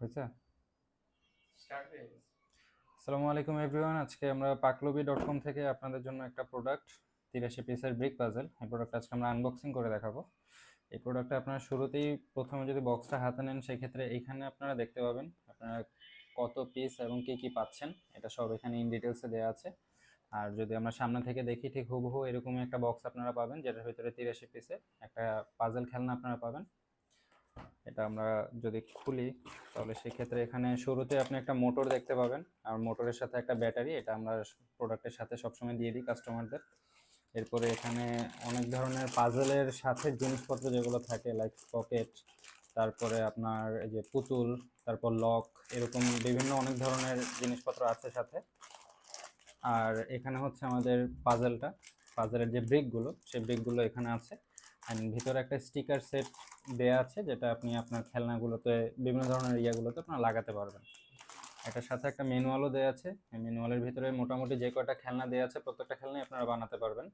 হয়েছে? হয়ে আসসালামু আলাইকুম এভরিওয়ান আজকে আমরা পাকলবি ডট কম থেকে আপনাদের জন্য একটা প্রোডাক্ট তিরাশি পিসের ব্রিক পাজেল এই প্রোডাক্ট আজকে আমরা আনবক্সিং করে দেখাবো। এই প্রোডাক্টটা আপনারা শুরুতেই প্রথমে যদি বক্সটা হাতে নেন সেক্ষেত্রে এইখানে আপনারা দেখতে পাবেন আপনারা কত পিস এবং কী কী পাচ্ছেন। এটা সব এখানে ইন ডিটেলসে দেওয়া আছে। আর যদি আমরা সামনে থেকে দেখি ঠিক হুবহু এরকমই একটা বক্স আপনারা পাবেন যেটার ভিতরে তিরাশি পিসে একটা পাজেল খেলনা আপনারা পাবেন। এটা আমরা যদি খুলি, তাহলে সেক্ষেত্রে এখানে শুরুতে আপনি একটা মোটর দেখতে পাবেন। আর মোটরের সাথে একটা ব্যাটারি, এটা আমরা প্রোডাক্টের সাথে সবসময় দিয়ে দিই কাস্টমারদের এরপরে এখানে অনেক ধরনের পাজলের সাথে জিনিসপত্র যেগুলো থাকে লাইক পকেট তারপরে আপনার এই যে পুতুল, তারপর লক এরকম বিভিন্ন অনেক ধরনের জিনিসপত্র আছে সাথে। আর এখানে হচ্ছে আমাদের পাজেলটা পাজেলের যে ব্রিকগুলো সেই ব্রিকগুলো এখানে আছে। অ্যান্ড ভিতরে একটা স্টিকার সেট দেয়া আছে যেটা আপনি আপনার খেলনাগুলোতে, বিভিন্ন ধরনের ইয়াগুলোতে আপনার লাগাতে পারবেন। এটার সাথে একটা ম্যানুয়ালও দেওয়া আছে। ম্যানুয়ালের ভিতরে মোটামুটি যে কয়টা খেলনা দেওয়া আছে প্রত্যেকটা খেলনাই আপনারা বানাতে পারবেন।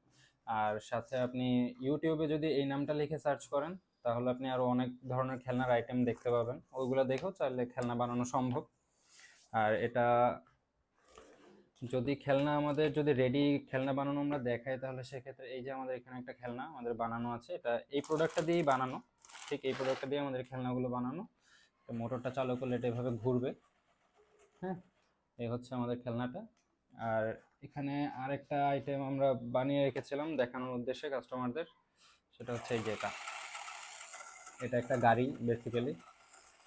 আর সাথে আপনি ইউটিউবে যদি এই নামটা লিখে সার্চ করেন, তাহলে আপনি আরও অনেক ধরনের খেলনার আইটেম দেখতে পাবেন। ওইগুলো দেখেও চাইলে খেলনা বানানো সম্ভব। আর এটা যদি খেলনা আমাদের যদি রেডি খেলনা বানানো আমরা দেখাই, তাহলে সেক্ষেত্রে এই যে আমাদের এখানে একটা খেলনা আমাদের বানানো আছে, এটা এই প্রোডাক্টটা দিয়েই বানানো। ঠিক এই প্রোডাক্টটা দিয়ে আমাদের খেলনাগুলো বানানো। তো মোটরটা চালু করলে এটা এভাবে ঘুরবে। হ্যাঁ এই হচ্ছে আমাদের খেলনাটা। আর এখানে আরেকটা আইটেম আমরা বানিয়ে রেখেছিলাম দেখানোর উদ্দেশ্যে কাস্টমারদের সেটা হচ্ছে এই যে এটা। এটা একটা গাড়ি বেসিক্যালি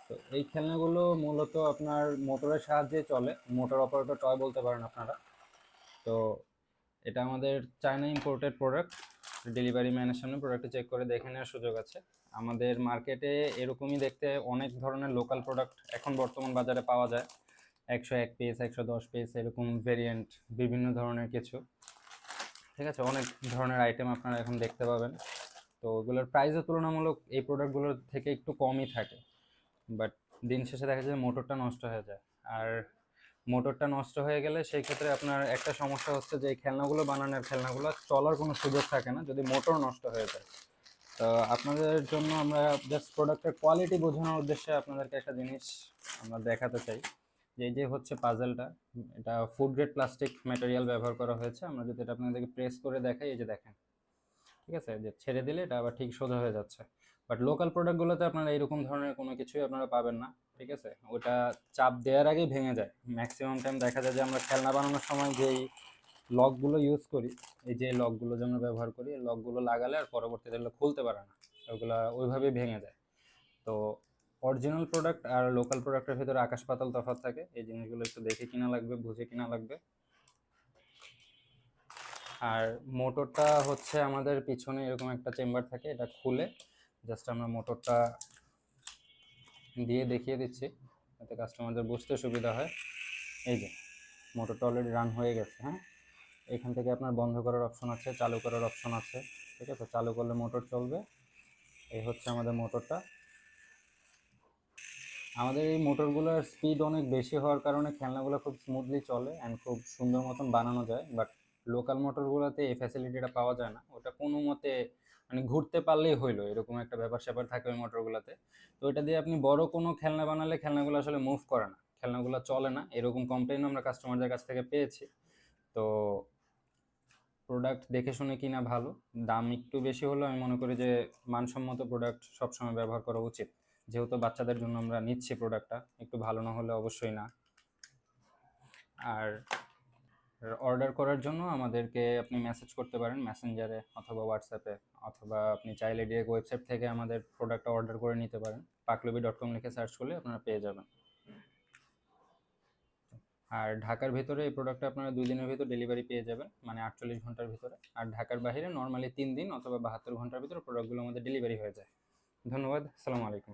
তো এই খেলনাগুলো মূলত আপনার মোটরের সাহায্যে চলে। মোটর অপারেটর টয় বলতে পারেন আপনারা। তো এটা আমাদের চায়না ইম্পোর্টেড প্রোডাক্ট ডেলিভারি ম্যানের সামনে প্রোডাক্টটা চেক করে দেখে নেওয়ার সুযোগ আছে। আমাদের মার্কেটে এরকমই দেখতে অনেক ধরনের লোকাল প্রোডাক্ট এখন বর্তমান বাজারে পাওয়া যায়। একশো এক পিস একশো দশ পিস এরকম ভেরিয়েন্ট বিভিন্ন ধরনের কিছু। ঠিক আছে? অনেক ধরনের আইটেম আপনারা এখন দেখতে পাবেন। তো ওগুলোর প্রাইসও তুলনামূলক এই প্রোডাক্টগুলোর থেকে একটু কমই থাকে। বাট দিন শেষে দেখা যায় মোটরটা নষ্ট হয়ে যায়। আর মোটরটা নষ্ট হয়ে গেলে সেই ক্ষেত্রে আপনার একটা সমস্যা হচ্ছে যে, এই খেলনাগুলো বানানোর খেলনাগুলো চলার কোনো সুযোগ থাকে না যদি মোটর নষ্ট হয়ে যায়। তো আপনাদের জন্য আমরা জাস্ট প্রোডাক্টের কোয়ালিটি বোঝানোর উদ্দেশ্যে আপনাদেরকে একটা জিনিস আমরা দেখাতে চাই। যে যে হচ্ছে পাজেলটা এটা ফুড গ্রেড প্লাস্টিক ম্যাটেরিয়াল ব্যবহার করা হয়েছে। আমরা যদি এটা আপনাদেরকে প্রেস করে দেখাই, এই যে দেখেন। ঠিক আছে? যে ছেড়ে দিলে এটা আবার ঠিক সোজা হয়ে যাচ্ছে। বাট লোকাল প্রোডাক্টগুলোতে আপনারা এরকম ধরনের কোনো কিছুই আপনারা পাবেন না, ঠিক আছে? ওটা চাপ দেওয়ার আগেই ভেঙে যায়। ম্যাক্সিমাম টাইম দেখা যায় যে আমরা খেলনা বানানোর সময় যেই লকগুলো ইউজ করি, এই যে লকগুলো যে আমরা ব্যবহার করি লকগুলো লাগালে আর পরবর্তীতে খুলতে পারে না। ওগুলো ওইভাবেই ভেঙে যায়। তো অরিজিনাল প্রোডাক্ট আর লোকাল প্রোডাক্টের ভিতরে আকাশ পাতাল তফাৎ থাকে। এই জিনিসগুলো একটু দেখে কিনা লাগবে, বুঝে কিনা লাগবে। আর মোটরটা হচ্ছে আমাদের পিছনে এরকম একটা চেম্বার থাকে, এটা খুলে জাস্ট আমরা মোটরটা দিয়ে দেখিয়ে দিচ্ছি, যাতে কাস্টমারদের বুঝতে সুবিধা হয়। এই যে, মোটরটা অলরেডি রান হয়ে গেছে হ্যাঁ? এখান থেকে আপনার বন্ধ করার অপশন আছে, চালু করার অপশন আছে, ঠিক আছে? চালু করলে মোটর চলবে। এই হচ্ছে আমাদের মোটরটা। আমাদের এই মোটরগুলোর স্পিড অনেক বেশি হওয়ার কারণে খেলনাগুলো খুব স্মুথলি চলে অ্যান্ড খুব সুন্দর মতন বানানো যায় বাট লোকাল মোটরগুলোতে এই ফ্যাসিলিটিটা পাওয়া যায় না। ওটা কোনো মতে মানে ঘুরতে পারলেই হইল, এরকম একটা ব্যাপার স্যাপার থাকে ওই মোটরগুলোতে। তো এটা দিয়ে আপনি বড় কোনো খেলনা বানালে খেলনাগুলো আসলে মুভ করে না, খেলনাগুলো চলে না। এরকম কমপ্লেনও আমরা কাস্টমারদের কাছ থেকে পেয়েছি। তো প্রোডাক্ট দেখে শুনে কিনা ভালো, দাম একটু বেশি হলেও আমি মনে করি যে মানসম্মত প্রোডাক্ট সবসময় ব্যবহার করা উচিত। যেহেতু বাচ্চাদের জন্য আমরা নিচ্ছি প্রোডাক্টটা একটু ভালো না হলে অবশ্যই না। আর অর্ডার করার জন্য আমাদেরকে আপনি মেসেজ করতে পারেন মেসেঞ্জারে অথবা হোয়াটসঅ্যাপে অথবা আপনি চাইলে ডিরেক্ট ওয়েবসাইট থেকে আমাদের প্রোডাক্টটা অর্ডার করে নিতে পারেন। পাকলবি ডট কম লিখে সার্চ করলে আপনারা পেয়ে যাবেন। আর ঢাকার ভিতরে এই প্রোডাক্টটা আপনারা দুই দিনের ভিতর ডেলিভারি পেয়ে যাবেন মানে আটচল্লিশ ঘণ্টার ভিতরে। আর ঢাকার বাইরে নর্মালি তিন দিন অথবা বাহাত্তর ঘণ্টার ভিতরে প্রোডাক্টগুলো আমাদের ডেলিভারি হয়ে যায়। ধন্যবাদ, আসসালামু আলাইকুম।